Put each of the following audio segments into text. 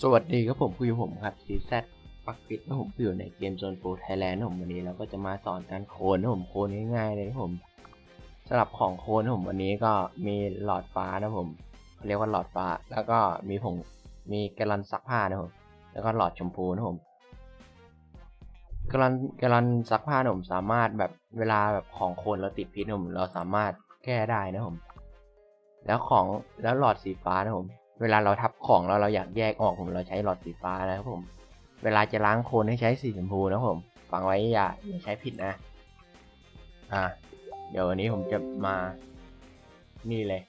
สวัสดีครับผมคุยผมครับซีแซปักปิดนะผมอยู่ในเกมโซนโปรไทยแลนด์นะผมวันนี้เราก็จะมาสอนการโคนนะผมโคนง่ายๆเลยนะผมสำหรับของโคนนะผมวันนี้ก็มีหลอดฟ้านะผมเขาเรียกว่าหลอดฟ้า แล้วก็มีผงมีแกลลอนซักผ้านะผมแล้วก็หลอดชมพูนะผมแกลลอนแกลลอนซักผ้านะผมสามารถแบบเวลาแบบของโคนเราติดพิษนะผมเราสามารถแก้ได้นะผมแล้วของแล้วหลอดสีฟ้านะผม เวลาเราทับของแล้วเราอยากแยกออกผมเราใช้หลอดสีฟ้านะครับผม เวลาจะล้างโคลนให้ใช้สีชมพูนะผมฟังไว้อย่าอย่าใช้ผิดนะ อ่า เดี๋ยววันนี้ผมจะมานี่เลย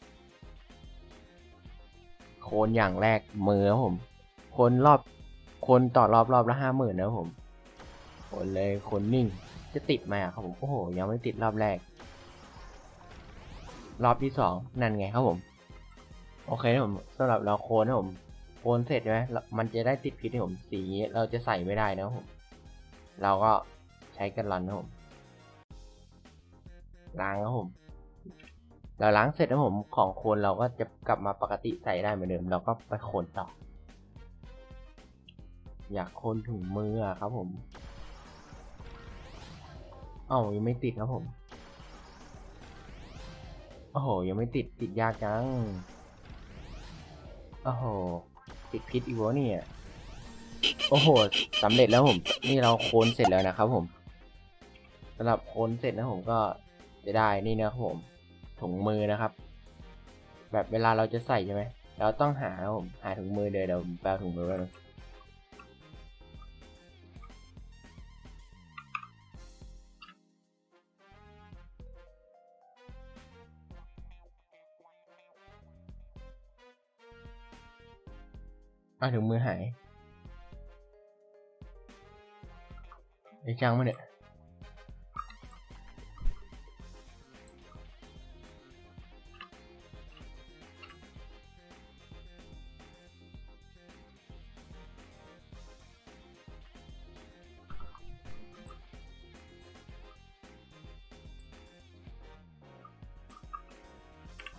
โคนอย่างแรกมือผมโคนรอบโคนต่อรอบรอบละห้าหมื่นนะผมโคนเลยโคนนิ่งจะติดไหมอะครับผมโอ้โหยังไม่ติดรอบแรก รอบที่สองนั่นไงครับผม โอเคนะผมสำหรับเราโคนนะผมโคนเสร็จใช่ไหมมันจะได้ติดพิษนะผมสีเราจะใส่ไม่ได้นะผม เราก็ใช้กันรันนะผมล้างครับผม เราล้างเสร็จนะผมของโคนเราก็จะกลับมาปกติใส่ได้เหมือนเดิม เราก็ไปโคนต่อ อยากโคนถุงมืออะครับผมเอ้ายังไม่ติดครับผมโอ้โหยังไม่ติดติดยากจัง โอ้โห ติดพิษอีกวะเนี่ย โอ้โหสำเร็จแล้วผม นี่เราโคนเสร็จแล้วนะครับผมสำหรับโคนเสร็จนะผมก็จะได้นี่นะครับผม ถุงมือนะครับ แบบเวลาเราจะใส่ใช่ไหมเราต้องหาครับผม หาถุงมือเดี๋ยวเดี๋ยวแปลถุงมือกัน อะถุงมือหายไอ้จังมาเนี่ย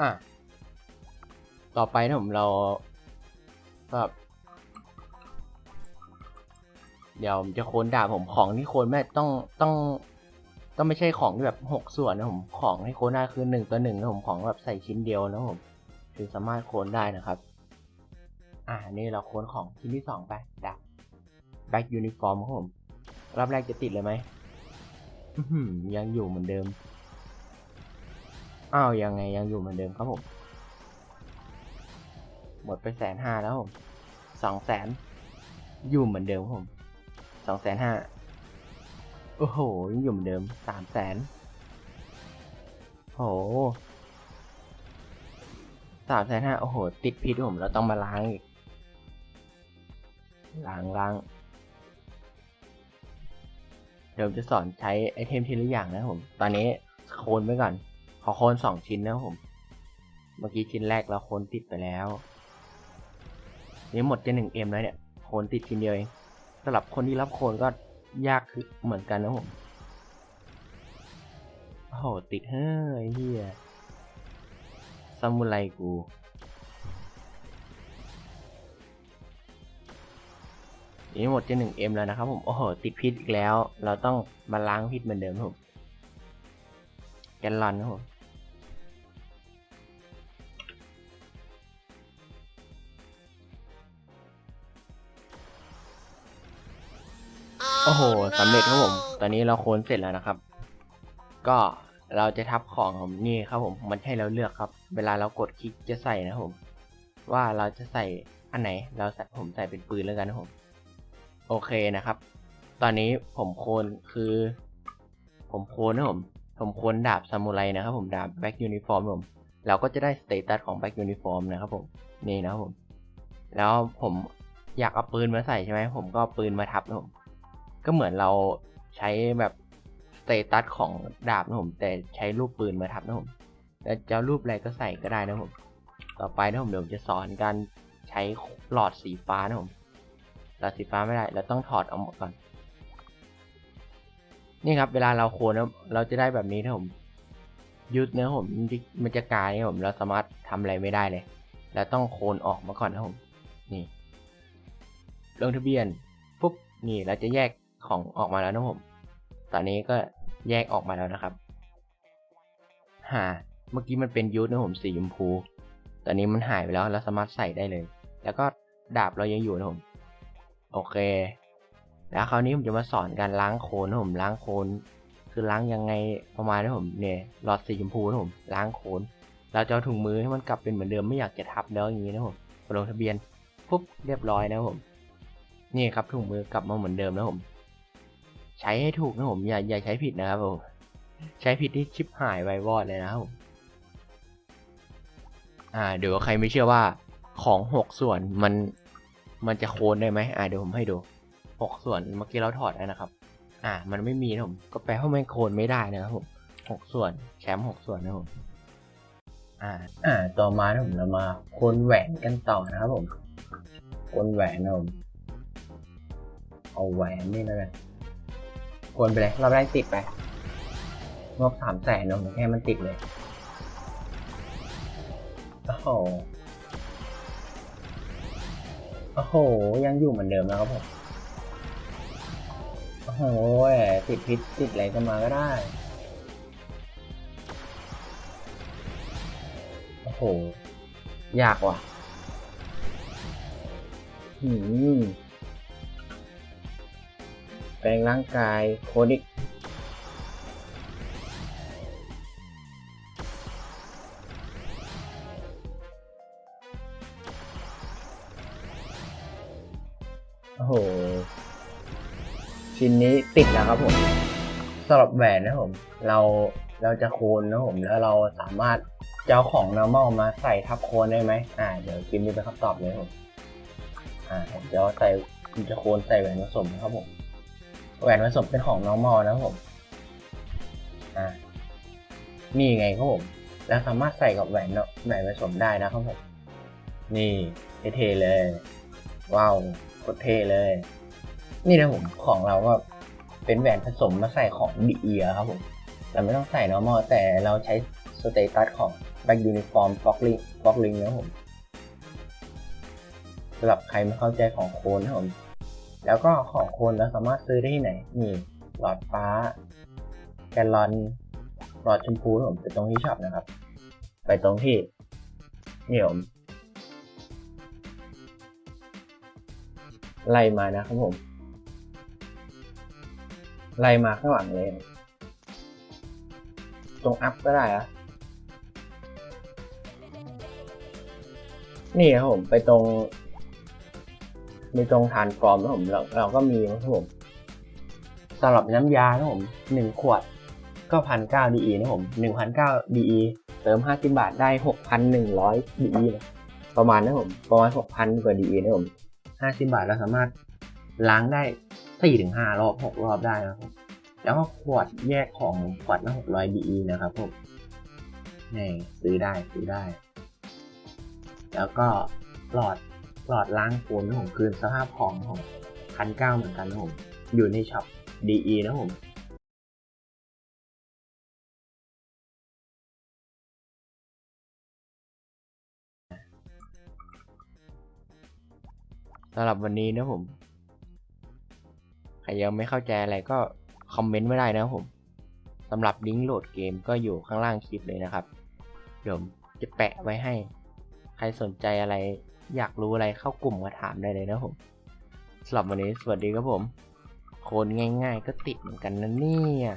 อะ ต่อไปนะผมเราก็เดี๋ยวผมจะโคนดาบผมของที่โคนแม่ต้องต้องต้องไม่ใช่ของที่แบบหกส่วนนะผมของที่โคนได้คือหนึ่งต่อหนึ่งนะผมของแบบใส่ชิ้นเดียวนะผมถึงสามารถโคนได้นะครับ อ่านี่เราโคนของชิ้นที่สองไปดาบแบ็กยูนิฟอร์มครับผมรอบแรกจะติดเลยไหมยังอยู่เหมือนเดิมอ้าวยังไงยังอยู่เหมือนเดิมครับผมหมดไปแสนห้าแล้วผมสองแสนอยู่เหมือนเดิมครับผม สองแสนห้าโอ้โหยังอยู่เหมือนเดิมสามแสนโหสามแสนห้าโอ้โห ติดพิษผมเราต้องมาล้างอีก ล้างล้าง เดี๋ยวผมจะสอนใช้ไอเทมทีละอย่างนะผม ตอนนี้โคนไว้ก่อน ขอโคนสองชิ้นนะผม เมื่อกี้ชิ้นแรกเราโคนติดไปแล้ว นี่หมดจะหนึ่งเอ็มแล้วเนี่ย โคนติดชิ้นเดียวเอง สำหรับคนที่รับโคนก็ยากคือเหมือนกันนะผมโอ้โหติดเฮ้ยเฮียซามูไรกูนี่หมดจะหนึ่งเอ็มแล้วนะครับผม โอ้โห ติดพิษอีกแล้ว เราต้องมาล้างพิษเหมือนเดิมครับผม แกนลอนครับผม โอ้โหสำเร็จครับผม ตอนนี้เราโคนเสร็จแล้วนะครับ ก็เราจะทับของผมนี่ครับผม มันให้เราเลือกครับ เวลาเรากดคลิกจะใส่นะครับผม ว่าเราจะใส่อันไหน เราใส่ผมใส่เป็นปืนแล้วกันนะครับผม โอเคนะครับ ตอนนี้ผมโคนคือ ผมโคนนะผม ผมโคนดาบซามูไรนะครับผม ดาบแบ็กยูนิฟอร์มผม เราก็จะได้สเตตัสของแบ็กยูนิฟอร์มนะครับผม นี่นะครับผม แล้วผมอยากเอาปืนมาใส่ใช่ไหม ผมก็เอาปืนมาทับนะผม ก็เหมือนเราใช้แบบสเตตัสของดาบนะผม แต่ใช้รูปปืนมาทับนะผมแล้วจะรูปอะไรก็ใส่ก็ได้นะผม ต่อไปนะผมเดี๋ยวผมจะสอนการใช้หลอดสีฟ้านะผมหลอดสีฟ้าไม่ได้เราต้องถอดออกหมดก่อน นี่ครับ เวลาเราโคนะเราจะได้แบบนี้นะผมยุดนะผมมันจะกลายนะผมเราสามารถทำอะไรไม่ได้เลยแล้วต้องโคนออกมาก่อนนะผมนี่ลงทะเบียนปุ๊บนี่เราจะแยก ของออกมาแล้วนะผม ตอนนี้ก็แยกออกมาแล้วนะครับหาเมื่อกี้มันเป็นยูทนะผมสีชมพู ตอนนี้มันหายไปแล้วเราสามารถใส่ได้เลย แล้วก็ดาบเรายังอยู่นะผม โอเค แล้วคราวนี้ผมจะมาสอนการล้างโคลนนะผมล้างโคลนคือล้างยังไงประมาณนะผมเนี่ยหลอดสีชมพูนะผมล้างโคลนเราจะเอาถุงมือให้มันกลับเป็นเหมือนเดิมไม่อยากจะทับแล้วอย่างนี้นะผมลงทะเบียนปุ๊บเรียบร้อยนะผมนี่ครับถุงมือกลับมาเหมือนเดิมนะผม ใช้ให้ถูกนะผมอย่าอย่าใช้ผิดนะครับผมใช้ผิดที่ชิปหายไววอดเลยนะครับผมอ่าเดี๋ยวใครไม่เชื่อว่าของหกส่วนมันมันจะโคนได้ไหมอ่าเดี๋ยวผมให้ดูหกส่วนเมื่อกี้เราถอดแล้วนะครับ อ่า มันไม่มีนะผมก็แปลว่ามันโคนไม่ได้นะครับผมหกส่วนแชมป์หกส่วนนะผมอ่าอ่าต่อมานะผมเรามาโคนแหวนกันต่อนะครับผมโคนแหวนนะผมเอาแหวนนี่นะกัน โคนไปเลยเราได้ติดไปงบสามแสนเนะแค่มันติดเลยโอ้โหโอ้โห ยังอยู่เหมือนเดิมนะครับผม โอ้โหติดพิษติดอะไรก็มาก็ได้ โอ้โห ยากว่ะ หืม แปลงร่างกายโคดิกโอ้โห ชิ้นนี้ติดแล้วครับผมสำหรับแหวนนะผม เราเราจะโคนนะผมแล้วเราสามารถจะเอาของ normal มาใส่ทับโคนได้ไหมอ่า เดี๋ยวกิมมีเป็นคำตอบเลยผมอ่าเดี๋ยวใส่จะโคนใส่แหวนผสมนะครับผม แหวนผสมเป็นของ normal นะครับผมอ่านี่ไงครับผมแล้วสามารถใส่กับแหวนเนาะแหวนผสมได้นะครับผม นี่เท่เลย ว้าวโคตรเท่เลย นี่นะผมของเราก็เป็นแหวนผสมมาใส่ของดีเอครับผมเราไม่ต้องใส่ normal แต่เราใช้สเตตัสของ back uniform foggling foggling นะครับผมสำหรับใครไม่เข้าใจของโคนนะครับผม แล้วก็ของคนเราสามารถซื้อได้ที่ไหนนี่หลอดฟ้า แกลลอนหลอดชมพูผมไปตรงที่ชอปนะครับ ไปตรงที่นี่ผมไล่มานะครับผมไล่มาข้างหลังเลย ตรงอัพก็ได้อะนี่ครับผมไปตรง ในตรงฐานฟอร์มนะผมเราเราก็มีนะครับผมสำหรับน้ำยานะผมหนึ่งขวดก็พันเก้าดีนะผมหนึ่งพันเก้าดีเติมห้าสิบาทได้หกพันหนึ่งร้อยดีประมาณนะผมประมาณหกพันกว่าดีนะผมห้าสิบาทเราสามารถล้างได้สี่ถึงห้ารอบหกรอบได้นะครับแล้วก็ขวดแยกของขวดละหกร้อยดีนะครับผมนี่ซื้อได้ซื้อได้ แล้วก็หลอด หลอดล้างโคลนของคืนสภาพของของพันเก้าเหมือนกันนะผมอยู่ในช็อปดีนะผมสำหรับวันนี้นะผม ใครยังไม่เข้าใจอะไรก็คอมเมนต์ไว้ได้นะครับผมสำหรับลิงก์โหลดเกมก็อยู่ข้างล่างคลิปเลยนะครับ เดี๋ยวจะแปะไว้ให้ ใครสนใจอะไร อยากรู้อะไรเข้ากลุ่มมาถามได้เลยนะผมสำหรับวันนี้สวัสดีครับผม โคนง่ายๆก็ติดเหมือนกันนะเนี่ย